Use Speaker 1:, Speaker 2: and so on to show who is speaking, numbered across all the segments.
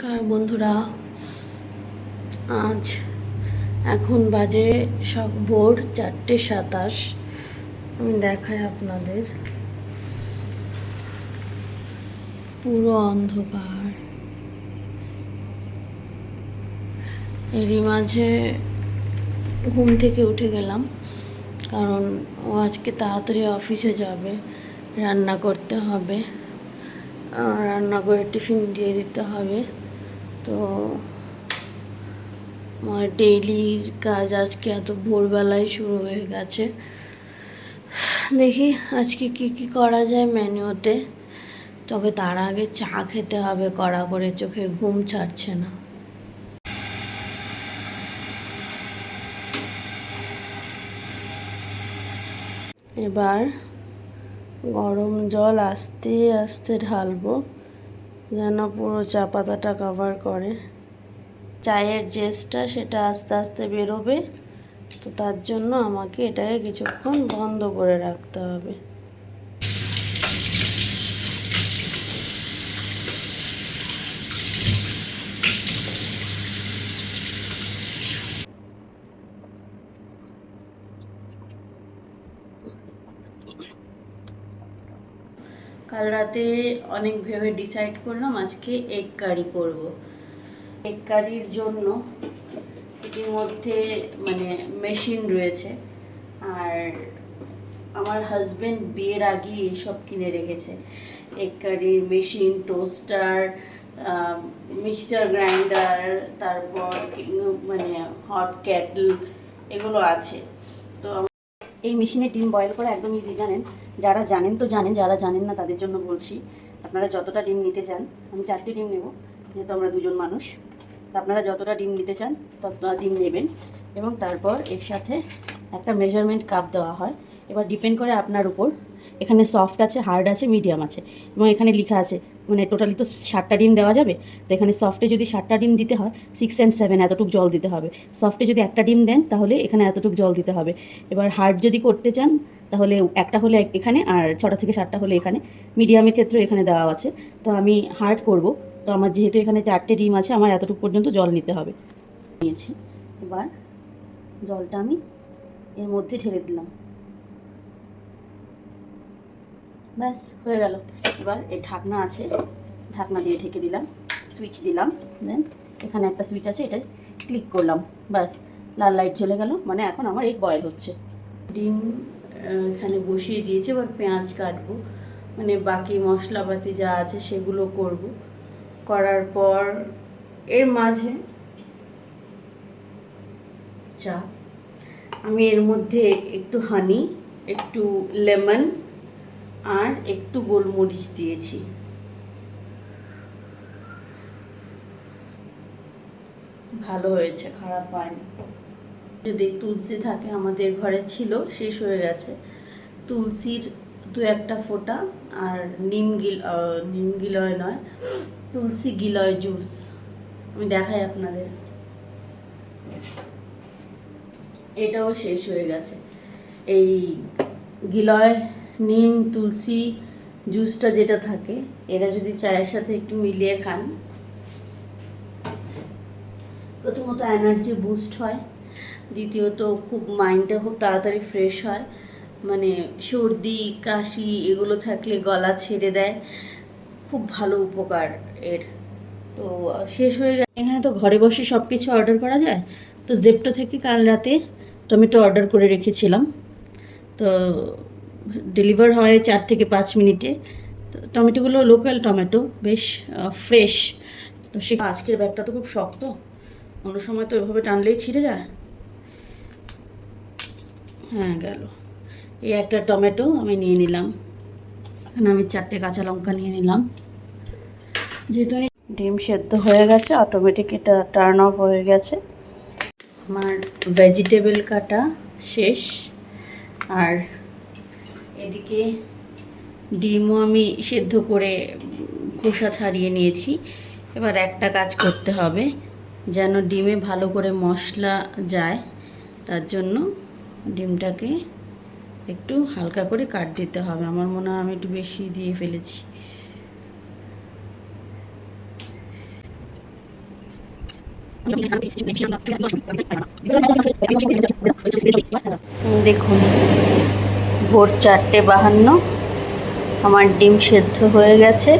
Speaker 1: নমস্কার বন্ধুরা। আজ এখন বাজে সব ভোর চারটে সাতাশ। আমি দেখাই আপনাদের। পুরো অন্ধকার। এরই মাঝে ঘুম থেকে উঠে গেলাম, কারণ ও আজকে তাড়াতাড়ি অফিসে যাবে, রান্না করতে হবে। রান্না করে টিফিন দিয়ে দিতে হবে। তো আমার ডেইলির কাজ আজকে এত ভোরবেলায় শুরু হয়ে গেছে। দেখি আজকে কি কি করা যায় মেনুতে তবে তার আগে চা খেতে হবে, কড়া করে, চোখের ঘুম ছাড়ছে না। এবার গরম জল আস্তে আস্তে ঢালবো। যেন পুরো চা পাতাটা কভার করে। চায়ের জেসটা সেটা আস্তে আস্তে বেরোবে, তো তার জন্য আমাকে এটাকে কিছুক্ষণ বন্ধ করে রাখতে হবে। কাল রাতে অনেক ভেবে ডিসাইড করলাম আজকে এগ কারি করব। এগ কারির জন্য এটির মধ্যে মানে মেশিন রয়েছে। আর আমার হাজবেন্ড বিয়ের আগে এইসব কিনে রেখেছে। এগ কারির মেশিন টোস্টার মিক্সচার গ্রাইন্ডার তারপর মানে হট ক্যাটল এগুলো আছে। এই মেশিনে ডিম বয়েল করা একদম ইজি জানেন? যারা জানেন তো জানেন, যারা জানেন না তাদের জন্য বলছি, আপনারা যতটা ডিম নিতে চান, আমি চারটে ডিম নেব, যেহেতু আমরা দুজন মানুষ আপনারা যতটা ডিম নিতে চান ততটা ডিম নেবেন। এবং তারপর এর সাথে একটা মেজারমেন্ট কাপ দেওয়া হয়। এবার ডিপেন্ড করে আপনার উপর এখানে সফট আছে হার্ড আছে মিডিয়াম আছে এবং এখানে লেখা আছে মানে টোটালি তো সাতটা ডিম দেওয়া যাবে, তো এখানে সফটে যদি সাতটা ডিম দিতে হয় সিক্স অ্যান্ড সেভেন এতটুকু জল দিতে হবে। সফটে যদি একটা ডিম দেন, তাহলে এখানে এতটুকু জল দিতে হবে। এবার হার্ড যদি করতে চান, তাহলে একটা হলে এখানে আর ছটা থেকে সাতটা হলে এখানে। মিডিয়ামের ক্ষেত্রে এখানে দেওয়া আছে। তো আমি হার্ড করব। তো আমার যেহেতু এখানে চারটে ডিম আছে, আমার এতটুকু পর্যন্ত জল নিতে হবে। নিয়েছি। এবার জলটা আমি এর মধ্যে ঢেলে দিলাম। ব্যাস, হয়ে গেল। এবার এই ঢাকনা আছে, ঢাকনা দিয়ে ঢেকে দিলাম সুইচ দিলাম দেন এখানে একটা সুইচ আছে এটা ক্লিক করলাম, ব্যাস, লাল লাইট জ্বলে গেল মানে এখন আমার এই বয়েল হচ্ছে। ডিম এখানে বসিয়ে দিয়েছি, এবার পেঁয়াজ কাটবো মানে বাকি মশলাপাতি যা আছে সেগুলো করব। করার পর এর মাঝে চা, আমি এর মধ্যে একটু হানি একটু লেমন আর একটু গোলমরিচ দিয়েছি। ভালো হয়েছে, খারাপ হয়নি। যদি তুলসী থাকে আমাদের ঘরে ছিল, শেষ হয়ে গেছে। তুলসীর দু একটা ফোঁটা আর নিম গিল নিম গিলয় নয়, তুলসী গিলয় জুস। আমি দেখাই আপনাদের। এটাও শেষ হয়ে গেছে। এই গিলয় নিম, তুলসী জুসটা যেটা থাকে, এরা যদি চায়ের সাথে একটু মিলিয়ে খান, প্রথমত এনার্জি বুস্ট হয়। দ্বিতীয়ত খুব মাইন্ডটা খুব তাড়াতাড়ি ফ্রেশ হয়। মানে সর্দি, কাশি এগুলো থাকলে গলা ছেড়ে দেয়। খুব ভালো উপকার এর। তো শেষ হয়ে গেছে। এখানে তো ঘরে বসে সব কিছু অর্ডার করা যায়। তো জেপটো থেকে কাল রাতে টমেটো অর্ডার করে রেখেছিলাম। তো ডেলিভার হয় চার থেকে পাঁচ মিনিটে। তো টমেটোগুলো লোকাল টমেটো বেশ ফ্রেশ তো সে আজকের ব্যাগটা তো খুব শক্ত। অন্য সময় তো এভাবে টানলেই ছিঁড়ে যায়। হ্যাঁ গেল। এই একটা টমেটো আমি নিয়ে নিলাম। এখানে আমি চারটে কাঁচা লঙ্কা নিয়ে নিলাম। যেহেতু ডিম সেদ্ধ হয়ে গেছে অটোমেটিক এটা টার্ন অফ হয়ে গেছে। আমার ভেজিটেবল কাটা শেষ। আর এদিকে ডিমও আমি সেদ্ধ করে খোসা ছাড়িয়ে নিয়েছি। এবার একটা কাজ করতে হবে, যেন ডিমে ভালো করে মশলা যায়, তার জন্য ডিমটাকে একটু হালকা করে কাট দিতে হবে। আমার মনে হয় আমি একটু বেশি দিয়ে ফেলেছি। দেখুন ভোর চারটে বাহান্ন। আমার ডিম সেদ্ধ হয়ে গেছে।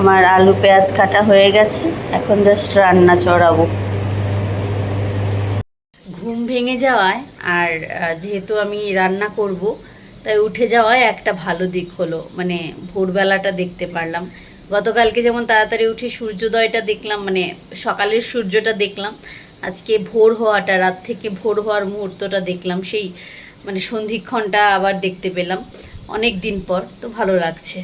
Speaker 1: আমার আলু পেঁয়াজ কাটা হয়ে গেছে। এখন জাস্ট রান্না চড়াবো। ঘুম ভেঙে যাওয়ায় আর যেহেতু আমি রান্না করব, তাই উঠে যাওয়ায় একটা ভালো দিক হলো। মানে ভোরবেলাটা দেখতে পারলাম। গতকালকে যেমন তাড়াতাড়ি উঠে সূর্যোদয়টা দেখলাম মানে সকালের সূর্যটা দেখলাম, আজকে ভোর হওয়াটা, রাত থেকে ভোর হওয়ার মুহূর্তটা দেখলাম, সেই মানে সন্ধিক্ষণটা আবার দেখতে পেলাম। অনেক দিন পর, তো ভালো লাগছে।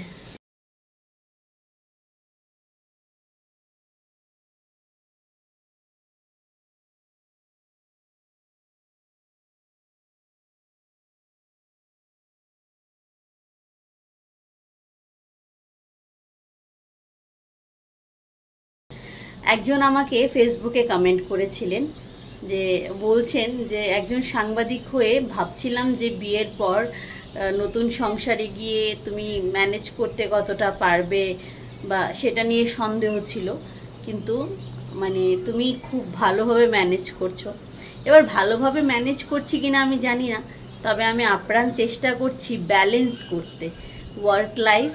Speaker 1: একজন আমাকে ফেসবুকে কমেন্ট করেছিলেন যে বলছেন যে একজন সাংবাদিক হয়ে ভাবছিলাম যে বিয়ের পর নতুন সংসারে গিয়ে তুমি ম্যানেজ করতে কতটা পারবে বা সেটা নিয়ে সন্দেহ ছিল। কিন্তু মানে তুমি খুব ভালোভাবে ম্যানেজ করছ। এবার ভালোভাবে ম্যানেজ করছি কিনা আমি জানি না, তবে আমি আপ্রাণ চেষ্টা করছি ব্যালেন্স করতে। ওয়ার্ক লাইফ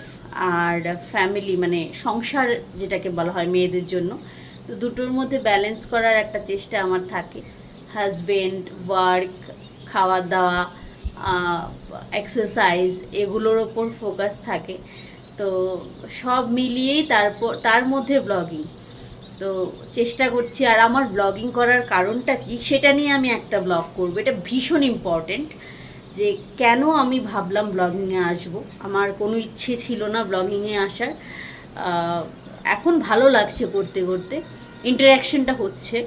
Speaker 1: আর ফ্যামিলি মানে সংসার যেটাকে বলা হয় মেয়েদের জন্য। তো দুটোর মধ্যে ব্যালেন্স করার একটা চেষ্টা আমার থাকে। হাজবেন্ড ওয়ার্ক খাওয়া দাওয়া এক্সারসাইজ এগুলোর ওপর ফোকাস থাকে। তো সব মিলিয়েই তারপর, তার মধ্যে ব্লগিং তো চেষ্টা করছি আর আমার ব্লগিং করার কারণটা কি সেটা নিয়ে আমি একটা ব্লগ করব। এটা ভীষণ ইম্পর্টেন্ট যে কেন আমি ভাবলাম ব্লগিংয়ে আসব। আমার কোনো ইচ্ছে ছিল না ব্লগিংয়ে আসার। এখন ভালো লাগছে করতে করতে। ইন্টারাকশনটা হচ্ছে।